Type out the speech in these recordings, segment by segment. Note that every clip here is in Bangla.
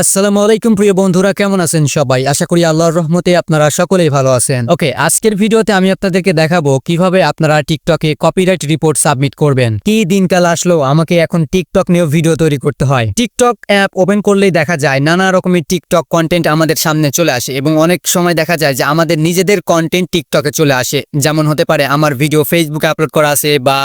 আসসালামু আলাইকুম প্রিয় বন্ধুরা, কেমন আছেন সবাই? আশা করি আল্লাহর রহমতে আপনারা সকলেই ভালো আছেন। ওকে, আজকের ভিডিওতে আমি আপনাদেরকে দেখাবো কীভাবে আপনারা টিকটকে কপিরাইট রিপোর্ট সাবমিট করবেন। কি দিনকাল আসলো, আমাকে এখন টিকটক নিয়েও ভিডিও তৈরি করতে হয়। টিকটক অ্যাপ ওপেন করলেই দেখা যায় নানা রকমের টিকটক কন্টেন্ট আমাদের সামনে চলে আসে এবং অনেক সময় দেখা যায় যে আমাদের নিজেদের কন্টেন্ট টিকটকে চলে আসে। যেমন হতে পারে আমার ভিডিও ফেসবুকে আপলোড করা আছে বা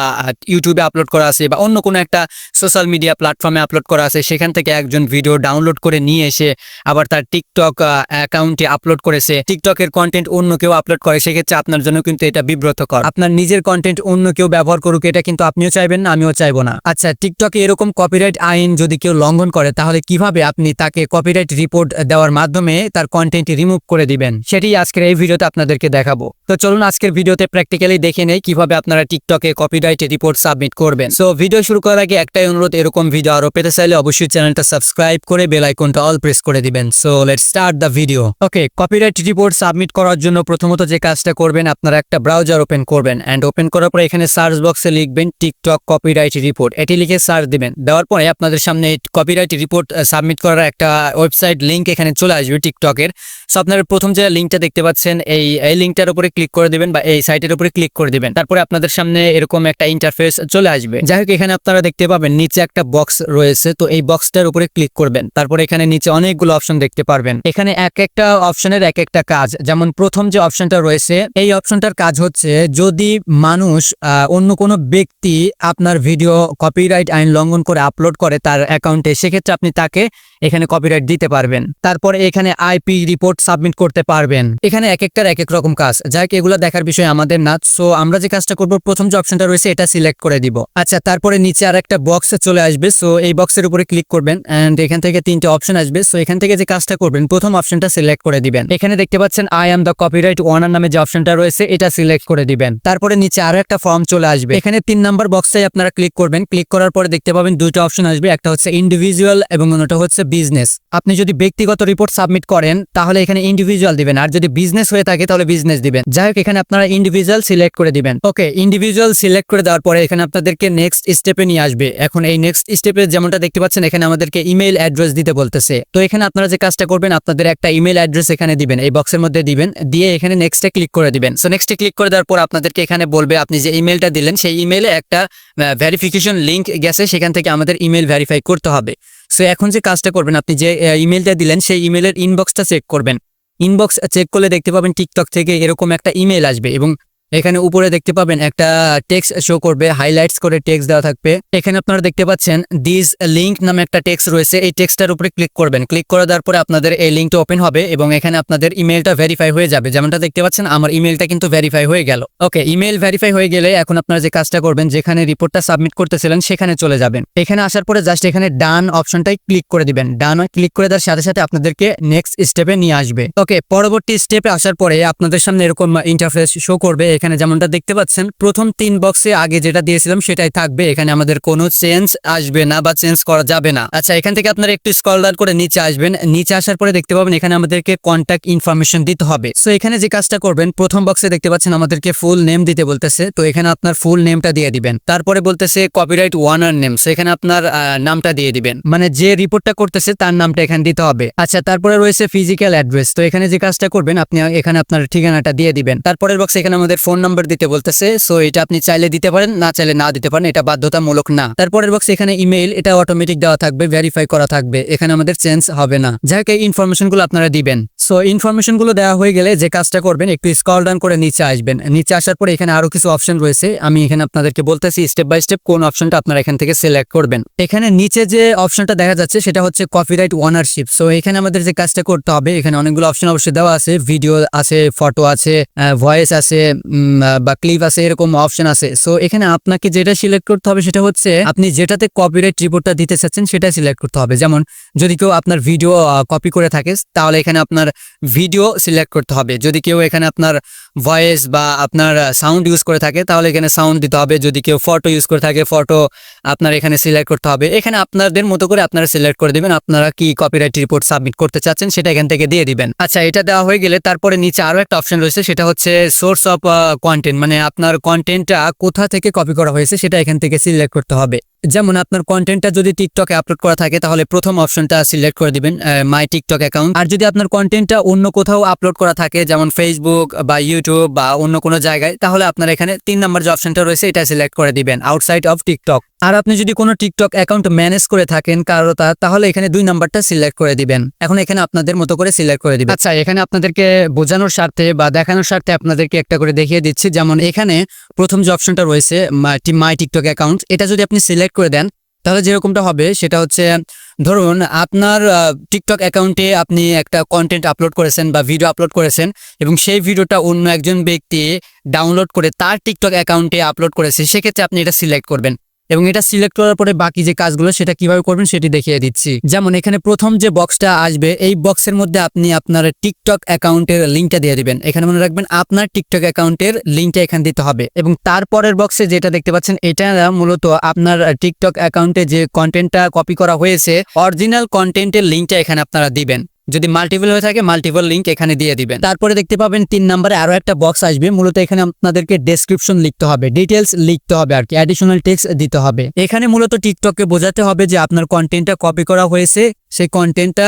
ইউটিউবে আপলোড করা আছে বা অন্য কোনো একটা সোশ্যাল মিডিয়া প্ল্যাটফর্মে আপলোড করা আছে, সেখান থেকে একজন ভিডিও ডাউনলোড করে নিয়ে এসে আবার তার টিকটক অ্যাকাউন্টে আপলোড করেছে। টিকটকের কন্টেন্ট অন্য কেউ আপলোড করে, সেক্ষেত্রে আপনার জন্য কিন্তু এটা বিব্রতকর। আপনার নিজের কন্টেন্ট অন্য কেউ ব্যবহার করুক, এটা কিন্তু আপনিও চাইবেন না, আমিও চাইব না। আচ্ছা টিকটকে এরকম কপিরাইট আইন যদি কেউ লঙ্ঘন করে, তাহলে কীভাবে আপনি তাকে কপিরাইট রিপোর্ট দেওয়ার মাধ্যমে তার কন্টেন্ট রিমুভ করে দিবেন? সেটি আজকের এই ভিডিওতে আপনাদেরকে দেখাবো। তো চলুন আজকের ভিডিওতে প্র্যাকটিক্যালি দেখে নেই কীভাবে আপনারা টিকটকে কপিরাইট রিপোর্ট সাবমিট করবেন। সো ভিডিও শুরু করার আগে একটাই অনুরোধ, এরকম ভিডিও আরও পেতে চাইলে অবশ্যই চ্যানেলটা সাবস্ক্রাইব করে বেল আইকনটা অল প্রেস করে দিবেন। So let's start the video okay copyright report submit করার জন্য প্রথমত যে কাজটা করবেন, আপনারা একটা ব্রাউজার ওপেন করবেন অ্যান্ড ওপেন করার পর এখানে সার্চ বক্সে লিখবেন টিকটক কপিরাইট রিপোর্ট এটি লিখে সার্চ দিবেন। দেওয়ার পরে আপনাদের সামনে কপিরাইট রিপোর্ট সাবমিট করার একটা ওয়েবসাইট লিঙ্ক এখানে চলে আসবে টিকটকের সো আপনারা প্রথম যে লিঙ্কটা দেখতে পাচ্ছেন, এই এই লিঙ্কটার উপরে ক্লিক করে দিবেন বা এই সাইটের উপরে ক্লিক করে দিবেন। তারপরে আপনাদের সামনে এরকম একটা ইন্টারফেস চলে আসবে। যাই হোক, এখানে আপনারা দেখতে পাবেন, নিচে একটা বক্স রয়েছে। তো এই বক্সটার উপরে ক্লিক করবেন। তারপরে এখানে নিচে অনেকগুলো অপশন দেখতে পারবেন। এখানে এক একটা অপশনের এক একটা কাজ। যেমন প্রথম যে অপশনটা রয়েছে, এই অপশনটার কাজ হচ্ছে, যদি মানুষ অন্য কোনো ব্যক্তি আপনার ভিডিও কপিরাইট আইন লঙ্ঘন করে আপলোড করে তার অ্যাকাউন্টে সেক্ষেত্রে আপনি তাকে এখানে কপিরাইট দিতে পারবেন। তারপরে এখানে আইপি রিপোর্ট সাবমিট করতে পারবেন। এখানে এক একটার এক এক রকম কাজ। যাই হোক, এগুলো দেখার বিষয় আমাদের না। সো আমরা যে কাজটা করব প্রথম যে অপশনটা রয়েছে এটা সিলেক্ট করে দিব। আচ্ছা তারপরে নিচে আর একটা বক্স চলে আসবে। সো এই বক্সের উপরে ক্লিক করবেন। এন্ড এখান থেকে তিনটে অপশন আসবে। সো এখান থেকে যে কাজটা করবেন প্রথম অপশনটা সিলেক্ট করে দিবেন। এখানে দেখতে পাচ্ছেন I am the copyright owner নামে যে অপশনটা রয়েছে এটা সিলেক্ট করে দিবেন। তারপরে নিচে আরও একটা ফর্ম চলে আসবে। এখানে তিন নাম্বার বক্সে আপনারা ক্লিক করবেন। ক্লিক করার পরে দেখতে পাবেন দুটো অপশন আসবে। একটা হচ্ছে ইন্ডিভিজুয়াল এবং অন্যটা হচ্ছে বিজনেস আপনি যদি ব্যক্তিগত রিপোর্ট সাবমিট করেন, তাহলে এখানে ইন্ডিভিজুয়াল দিবেন। আর যদি বিজনেস হয়ে থাকে, তাহলে বিজনেস দিবেন। যাই হোক, এখানে আপনারা ইন্ডিভিজুয়াল সিলেক্ট করে দিবেন। ওকে ইন্ডিভিজুয়াল সিলেক্ট করে দেওয়ার পরে এখানে আপনাদেরকে নেক্সট স্টেপে নিয়ে আসবে। এখন এই নেক্সট স্টেপে যেমনটা দেখতে পাচ্ছেন, এখানে আমাদেরকে ইমেল অ্যাড্রেস দিতে বলতেছে। তো এখানে আপনারা যে কাজটা করবেন, আপনাদের একটা ইমেল অ্যাড্রেস এখানে দিবেন। এই বক্সের মধ্যে দিবেন। দিয়ে এখানে নেক্সটে ক্লিক করে দিবেন। সো নেক্সটে ক্লিক করে দেওয়ার পর আপনাদেরকে এখানে বলবে, আপনি যে ইমেলটা দিলেন, সেই ইমেলে একটা ভেরিফিকেশন লিংক গেছে। সেখান থেকে আমাদের ইমেল ভেরিফাই করতে হবে। সো এখন যে কাজটা করবেন, আপনি যে ইমেলটা দিলেন, সেই ইমেলের ইনবক্সটা চেক করবেন। ইনবক্স চেক করলে দেখতে পাবেন টিকটক থেকে এরকম একটা ইমেল আসবে এবং এখানে উপরে দেখতে পাবেন একটা টেক্স শো করবে হাইলাইটস করে টেক্স দেওয়া থাকবে। এখানে আপনারা দেখতে পাচ্ছেন দিস লিঙ্ক নামে একটা টেক্স রয়েছে, এই টেক্সটার উপরে ক্লিক করবেন। ক্লিক করে দেওয়ার পরে আপনাদের এই লিঙ্কটা ওপেন হবে এবং এখানে আপনাদের ইমেলটা ভেরিফাই হয়ে যাবে। যেমনটা দেখতে পাচ্ছেন, আমার ইমেলটা কিন্তু ভেরিফাই হয়ে গেল। ওকে ইমেল ভেরিফাই হয়ে গেলে এখন আপনারা যে কাজটা করবেন, যেখানে রিপোর্টটা সাবমিট করতেছিলেন, সেখানে চলে যাবেন। এখানে আসার পরে জাস্ট এখানে ডান অপশনটাই ক্লিক করে দিবেন। ডান ক্লিক করে দেওয়ার সাথে সাথে আপনাদেরকে নেক্সট স্টেপে নিয়ে আসবে। ওকে পরবর্তী স্টেপে আসার পরে আপনাদের সামনে এরকম ইন্টারফেস শো করবে। এখানে যেমনটা দেখতে পাচ্ছেন প্রথম তিন বক্সে আগে যেটা দিয়েছিলাম সেটাই থাকবে। এখানে আমাদের কোনো চেঞ্জ আসবে না বা চেঞ্জ করা যাবে না। আচ্ছা এখান থেকে আপনারা একটু ডাউন করে নিচে আসবেন। নিচে আসার পরে দেখতে পাবেন এখানে আমাদেরকে কন্ট্যাক্ট ইনফরমেশন দিতে হবে। সো এখানে যে কাজটা করবেন প্রথম বক্সে দেখতে পাচ্ছেন আমাদেরকে ফুল নেম দিতে বলতেছে। তো এখানে আপনার ফুল নেমটা দিয়ে দিবেন। তারপরে বলতেছে কপিরাইট ওয়ানার নেম সেখানে আপনার আহ, নামটা দিয়ে দিবেন। মানে যে রিপোর্টটা করতেছে তার নামটা এখানে দিতে হবে। আচ্ছা তারপরে রয়েছে ফিজিক্যাল অ্যাড্রেস তো এখানে যে কাজটা করবেন আপনি এখানে আপনার ঠিকানাটা দিয়ে দিবেন। তারপরের বক্সে এখানে আমাদের ফোন নাম্বার দিতে বলতেছে সো এটা আপনি চাইলে দিতে পারেন, না চাইলে না দিতে পারেন, এটা বাধ্যতামূলক না। তারপরের বক্সে এখানে ইমেইল এটা অটোমেটিক দেওয়া থাকবে ভেরিফাই করা থাকবে, এখানে আমাদের চেঞ্জ হবে না। যাই হোক এই ইনফরমেশনগুলো আপনারা দিবেন। সো ইনফরমেশনগুলো দেওয়া হয়ে গেলে যে কাজটা করবেন, একটু স্কল ডাউন করে নিচে আসবেন। নিচে আসার পরে এখানে আরও কিছু অপশন রয়েছে। আমি এখানে আপনাদেরকে বলতেছি স্টেপ বাই স্টেপ কোন অপশনটা আপনারা এখান থেকে সিলেক্ট করবেন। এখানে নিচে যে অপশনটা দেখা যাচ্ছে, সেটা হচ্ছে কপিরাইট ওনারশিপ সো এখানে আমাদের যে কাজটা করতে হবে, এখানে অনেকগুলো অপশন অবশ্যই দেওয়া আছে। ভিডিও আছে ফটো আছে ভয়েস আছে বা ক্লিপ আছে, এরকম অপশন আছে। সো এখানে আপনাকে যেটা সিলেক্ট করতে হবে, সেটা হচ্ছে আপনি যেটাতে কপিরাইট রিপোর্টটা দিতে চাচ্ছেন সেটা সিলেক্ট করতে হবে। যেমন যদি কেউ আপনার ভিডিও কপি করে থাকে, তাহলে এখানে আপনার ভিডিও সিলেক্ট করতে হবে। যদি কেউ এখানে আপনার ভয়েস বা আপনার সাউন্ড ইউজ করে থাকে, তাহলে এখানে সাউন্ড দিতে হবে। যদি কেউ ফটো ইউজ করে থাকে ফটো আপনার এখানে সিলেক্ট করতে হবে। এখানে আপনাদের মতো করে আপনারা সিলেক্ট করে দিবেন, আপনারা কি কপিরাইট রিপোর্ট সাবমিট করতে চাচ্ছেন সেটা এখান থেকে দিয়ে দিবেন। আচ্ছা এটা দেওয়া হয়ে গেলে তারপরে নিচে আরও একটা অপশন রয়েছে, সেটা হচ্ছে সোর্স অফ কন্টেন্ট মানে আপনার কন্টেন্টটা কোথা থেকে কপি করা হয়েছে সেটা এখান থেকে সিলেক্ট করতে হবে। যেমন আপনার কন্টেন্টটা যদি টিকটকে আপলোড করা থাকে, তাহলে প্রথম অপশনটা সিলেক্ট করে দিবেন মাই টিকটক অ্যাকাউন্ট আর যদি আপনার কন্টেন্টটা অন্য কোথাও আপলোড করা থাকে, যেমন ফেসবুক বা ইউটিউব বা অন্য কোনো জায়গায়, তাহলে আপনার এখানে তিন নম্বর যে অপশনটা রয়েছে, এটা সিলেক্ট করে দিবেন আউটসাইড অফ টিকটক আর আপনি যদি কোনো টিকটক অ্যাকাউন্ট ম্যানেজ করে থাকেন কারও তাহলে এখানে দুই নাম্বারটা সিলেক্ট করে দিবেন। এখন এখানে আপনাদের মতো করে সিলেক্ট করে দিবেন। আচ্ছা এখানে আপনাদেরকে বোঝানোর স্বার্থে বা দেখানোর স্বার্থে আপনাদেরকে একটা করে দেখিয়ে দিচ্ছি। যেমন এখানে প্রথম যে অপশনটা রয়েছে, মাই টিকটক অ্যাকাউন্ট এটা যদি আপনি সিলেক্ট করে দেন তাহলে যেরকমটা হবে, সেটা হচ্ছে, ধরুন আপনার টিকটক অ্যাকাউন্টে আপনি একটা কন্টেন্ট আপলোড করেছেন বা ভিডিও আপলোড করেছেন এবং সেই ভিডিওটা অন্য একজন ব্যক্তি ডাউনলোড করে তার টিকটক অ্যাকাউন্টে আপলোড করেছে, সেক্ষেত্রে আপনি এটা সিলেক্ট করবেন। এবং এটা সিলেক্ট করার পরে বাকি যে কাজগুলো সেটা কীভাবে করবেন সেটি দেখিয়ে দিচ্ছি। যেমন এখানে প্রথম যে বক্সটা আসবে, এই বক্সের মধ্যে আপনি আপনার টিকটক অ্যাকাউন্টের লিঙ্কটা দিয়ে দিবেন। এখানে মনে রাখবেন আপনার টিকটক অ্যাকাউন্টের লিঙ্কটা এখানে দিতে হবে এবং তারপরের বক্সে যেটা দেখতে পাচ্ছেন, এটা মূলত আপনার টিকটক অ্যাকাউন্টে যে কন্টেন্টটা কপি করা হয়েছে অরিজিনাল কন্টেন্টের লিঙ্কটা এখানে আপনারা দিবেন। যদি মাল্টিপল হয়ে থাকে মাল্টিপল লিঙ্ক এখানে দিয়ে দিবেন। তারপরে দেখতে পাবেন তিন নাম্বারে আরও একটা বক্স আসবে। মূলত এখানে আপনাদেরকে ডেসক্রিপশন লিখতে হবে ডিটেলস লিখতে হবে আর কি। অ্যাডিশনাল টেক্স দিতে হবে। এখানে মূলত টিকটককে বোঝাতে হবে যে আপনার কন্টেন্টটা কপি করা হয়েছে সেই কন্টেন্টটা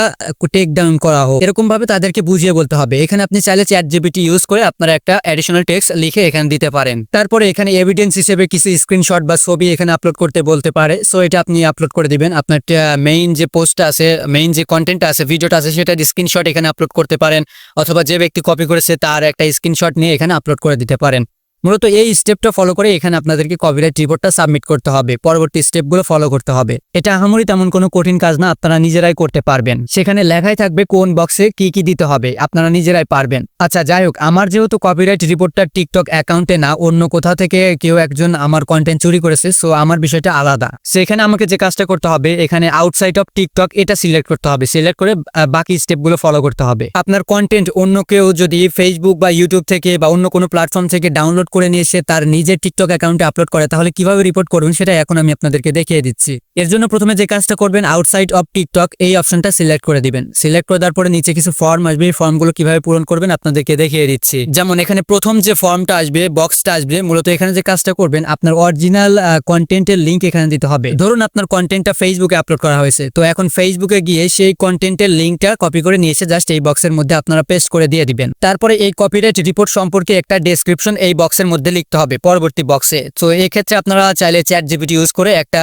টেক ডাউন করা হোক। এরকম ভাবে তাদেরকে বুঝিয়ে বলতে হবে। এখানে আপনি চাইলে চ্যাট জিবিটি ইউজ করে আপনারা একটা অ্যাডিশনাল টেক্সট লিখে এখানে দিতে পারেন। তারপরে এখানে এভিডেন্স হিসেবে কিছু স্ক্রিনশট বা ছবি এখানে আপলোড করতে বলতে পারে। সো এটা আপনি আপলোড করে দিবেন। আপনার মেইন যে পোস্টটা আছে মেইন যে কন্টেন্টটা আছে ভিডিওটা আছে, সেটা স্ক্রিনশট এখানে আপলোড করতে পারেন। অথবা যে ব্যক্তি কপি করেছে, তার একটা স্ক্রিনশট নিয়ে এখানে আপলোড করে দিতে পারেন। মূলত এই স্টেপটা ফলো করে এখানে আপনাদেরকে কপিরাইট রিপোর্টটা সাবমিট করতে হবে। পরবর্তী স্টেপগুলো ফলো করতে হবে। এটা আহামরি তেমন কোনো কঠিন কাজ না, আপনারা নিজেরাই করতে পারবেন। সেখানে লেখাই থাকবে কোন বক্সে কি কি দিতে হবে, আপনারা নিজেরাই পারবেন। আচ্ছা যাই হোক, আমার যেহেতু কপিরাইট রিপোর্টটা টিকটক অ্যাকাউন্টে না, অন্য কোথাও থেকে কেউ একজন আমার কন্টেন্ট চুরি করেছে সো আমার বিষয়টা আলাদা। সেখানে আমাকে যে কাজটা করতে হবে, এখানে আউটসাইড অফ টিকটক এটা সিলেক্ট করতে হবে। সিলেক্ট করে বাকি স্টেপগুলো ফলো করতে হবে। আপনার কন্টেন্ট অন্য কেউ যদি ফেসবুক বা ইউটিউব থেকে বা অন্য কোনো প্ল্যাটফর্ম থেকে ডাউনলোড করে নিয়ে এসে তার নিজের টিকটক অ্যাকাউন্টে আপলোড করে, তাহলে কীভাবে রিপোর্ট করবেন সেটা এখন আমি আপনাদেরকে দেখিয়ে দিচ্ছি। এর জন্য প্রথমে যে কাজটা করবেন আউটসাইড অফ টিকটক এই অপশনটা সিলেক্ট করে দিবেন। সিলেক্ট করে দেওয়ার পরে নিচে কিছু ফর্ম আসবে ফর্মগুলো কীভাবে পূরণ করবেন আপনাদেরকে দেখিয়ে দিচ্ছি। যেমন এখানে প্রথম যে ফর্মটা আসবে বক্সটা আসবে, মূলত এখানে যে কাজটা করবেন, আপনার অরিজিনাল কন্টেন্টের লিঙ্ক এখানে দিতে হবে। ধরুন আপনার কন্টেন্টটা ফেসবুকে আপলোড করা হয়েছে, তো এখন ফেসবুকে গিয়ে সেই কন্টেন্টের লিঙ্কটা কপি করে নিয়ে এসে জাস্ট এই বক্সের মধ্যে আপনারা পেস্ট করে দিয়ে দিবেন। তারপরে এই কপিরাইট রিপোর্ট সম্পর্কে একটা ডেসক্রিপশন এই বক্সের মধ্যে লিখতে হবে পরবর্তী বক্সে তো এই ক্ষেত্রে আপনারা চাইলে চ্যাট জিপিটি ইউজ করে একটা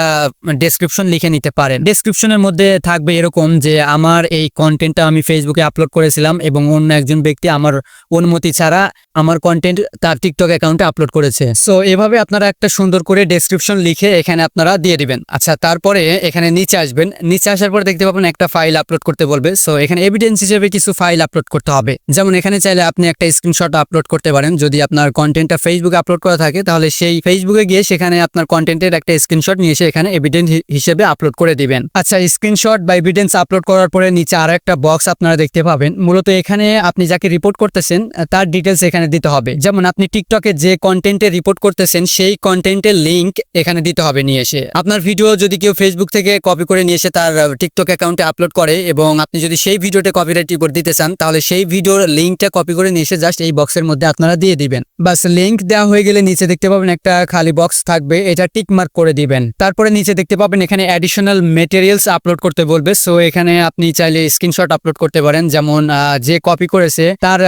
ডেসক্রিপশন লিখে নিতে পারেন। ডেসক্রিপশনের মধ্যে থাকবে এরকম যে, আমার এই কন্টেন্টটা আমি ফেসবুকে আপলোড করেছিলাম এবং অন্য একজন ব্যক্তি আমার অনুমতি ছাড়া আমার কন্টেন্ট তার টিকটক অ্যাকাউন্টে আপলোড করেছে। সো এভাবে আপনারা একটা সুন্দর করে ডেসক্রিপশন লিখে এখানে আপনারা দিয়ে দিবেন। আচ্ছা তারপরে এখানে নিচে আসবেন। নিচে আসার পর দেখতে পাবেন একটা ফাইল আপলোড করতে বলবে। সো এখানে এভিডেন্স হিসেবে কিছু ফাইল আপলোড করতে হবে। যেমন এখানে চাইলে আপনি একটা স্ক্রিনশট আপলোড করতে পারেন। যদি আপনার কন্টেন্টটা ফেসবুকে আপলোড করা থাকে, তাহলে সেই ফেসবুকে গিয়ে সেখানে আপনার কন্টেন্টের একটা স্ক্রিনশট নিয়ে এসে এখানে এভিডেন্স হিসেবে আপলোড করে দিবেন। আচ্ছা স্ক্রিনশট বা এভিডেন্স আপলোড করার পরে নিচে আরও একটা বক্স আপনারা দেখতে পাবেন। মূলত এখানে আপনি যাকে রিপোর্ট করতেছেন, তার ডিটেলস এখানে দিতে হবে। যেমন আপনি টিকটকে যে কন্টেন্টে রিপোর্ট করতেছেন, সেই কন্টেন্টের লিঙ্ক এখানে দিতে হবে নিয়ে এসে। আপনার ভিডিও যদি কেউ ফেসবুক থেকে কপি করে নিয়ে এসে তার টিকটক অ্যাকাউন্টে আপলোড করে এবং আপনি যদি সেই ভিডিওতে কপিরাইট রিপোর্ট দিতে চান, তাহলে সেই ভিডিওর লিঙ্কটা কপি করে নিয়ে এসে জাস্ট এই বক্সের মধ্যে আপনারা দিয়ে দিবেন। বাস লিঙ্ক দেওয়া হয়ে গেলে নিচে দেখতে পাবেন একটা খালি বক্স থাকবে, এটা টিক মার্ক করে দিবেন। তারপরে নিচে দেখতে পাবেন এখানে অ্যাডিশনাল মেটেরিয়ালস আপলোড করতে বলবে। সো এখানে আপনি চাইলে স্ক্রিনশট আপলোড করতে পারেন। যেমন যে কপি করেছে, তার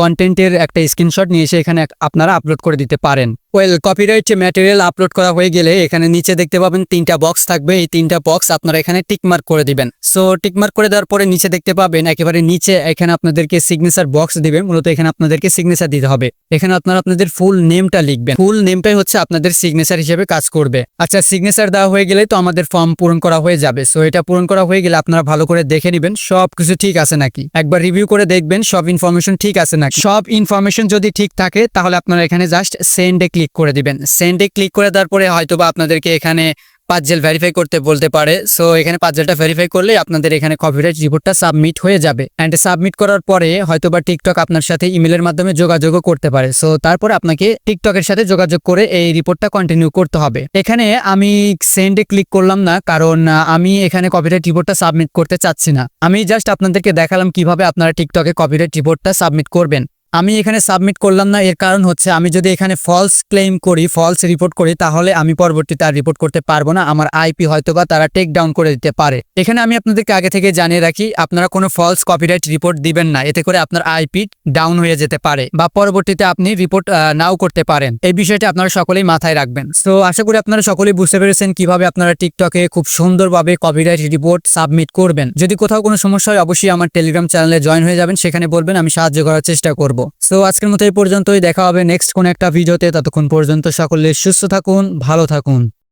কন্টেন্টের একটা স্ক্রিনশট নিয়ে এসে এখানে আপনারা আপলোড করে দিতে পারেন। ওয়েল কপিরাইট ম্যাটেরিয়াল আপলোড করা হয়ে গেলে এখানে নিচে দেখতে পাবেন তিনটা বক্স থাকবে। এই তিনটা বক্স আপনারা এখানে টিকমার্ক করে দিবেন। সো টিকমার্ক করে দেওয়ার পরে নিচে দেখতে পাবেন একেবারে নিচে এখানে আপনাদেরকে সিগনেচার বক্স দিবে। মূলত এখানে আপনাদেরকে সিগনেচার দিতে হবে। এখানে আপনারা আপনাদের ফুল নেমটা লিখবেন। ফুল নেমটাই হচ্ছে আপনাদের সিগনেচার হিসেবে কাজ করবে। আচ্ছা সিগনেচার দেওয়া হয়ে গেলে তো আমাদের ফর্ম পূরণ করা হয়ে যাবে। সো এটা পূরণ করা হয়ে গেলে আপনারা ভালো করে দেখে নেবেন সব কিছু ঠিক আছে নাকি? একবার রিভিউ করে দেখবেন, সব ইনফরমেশন ঠিক আছে নাকি? সব ইনফরমেশন যদি ঠিক থাকে, তাহলে আপনারা এখানে জাস্ট সেন্ডে ক্লিক করে দিবেন। সেন্ডে ক্লিক করে দেওয়ার পরে হয়তোবা আপনাদেরকে এখানে পাঁচজেল ভেরিফাই করতে বলতে পারে। সো এখানে পাঁচজেলটা ভেরিফাই করলে আপনাদের এখানে কপিরাইট রিপোর্টটা সাবমিট হয়ে যাবে। অ্যান্ড সাবমিট করার পরে হয়তোবা টিকটক আপনার সাথে ইমেলের মাধ্যমে যোগাযোগও করতে পারে। সো তারপরে আপনাকে টিকটকের সাথে যোগাযোগ করে এই রিপোর্টটা কন্টিনিউ করতে হবে। এখানে আমি সেন্ডে ক্লিক করলাম না, কারণ আমি এখানে কপিরাইট রিপোর্টটা সাবমিট করতে চাচ্ছি না। আমি জাস্ট আপনাদেরকে দেখালাম কীভাবে আপনারা টিকটকে কপিরাইট রিপোর্টটা সাবমিট করবেন। আমি এখানে সাবমিট করলাম না, এর কারণ হচ্ছে আমি যদি এখানে ফলস ক্লেম করি ফলস রিপোর্ট করি, তাহলে আমি পরবর্তীতে আর রিপোর্ট করতে পারব না। আমার আইপি হয়তো বা তারা টেক ডাউন করে দিতে পারে। এখানে আমি আপনাদেরকে আগে থেকে জানিয়ে রাখি, আপনারা কোনো ফলস কপিরাইট রিপোর্ট দিবেন না। এতে করে আপনার আইপি ডাউন হয়ে যেতে পারে বা পরবর্তীতে আপনি রিপোর্ট নাও করতে পারেন। এই বিষয়টি আপনারা সকলেই মাথায় রাখবেন। সো আশা করি আপনারা সকলেই বুঝতে পেরেছেন কীভাবে আপনারা টিকটকে খুব সুন্দরভাবে কপিরাইট রিপোর্ট সাবমিট করবেন। যদি কোথাও কোনো সমস্যা হয়, অবশ্যই আমার টেলিগ্রাম চ্যানেলে জয়েন হয়ে যাবেন। সেখানে বলবেন, আমি সাহায্য করার চেষ্টা করব। সো আজকের মতো এই পর্যন্তই। দেখা হবে নেক্সট কোন একটা ভিডিওতে। ততক্ষণ পর্যন্ত সকলে সুস্থ থাকুন, ভালো থাকুন।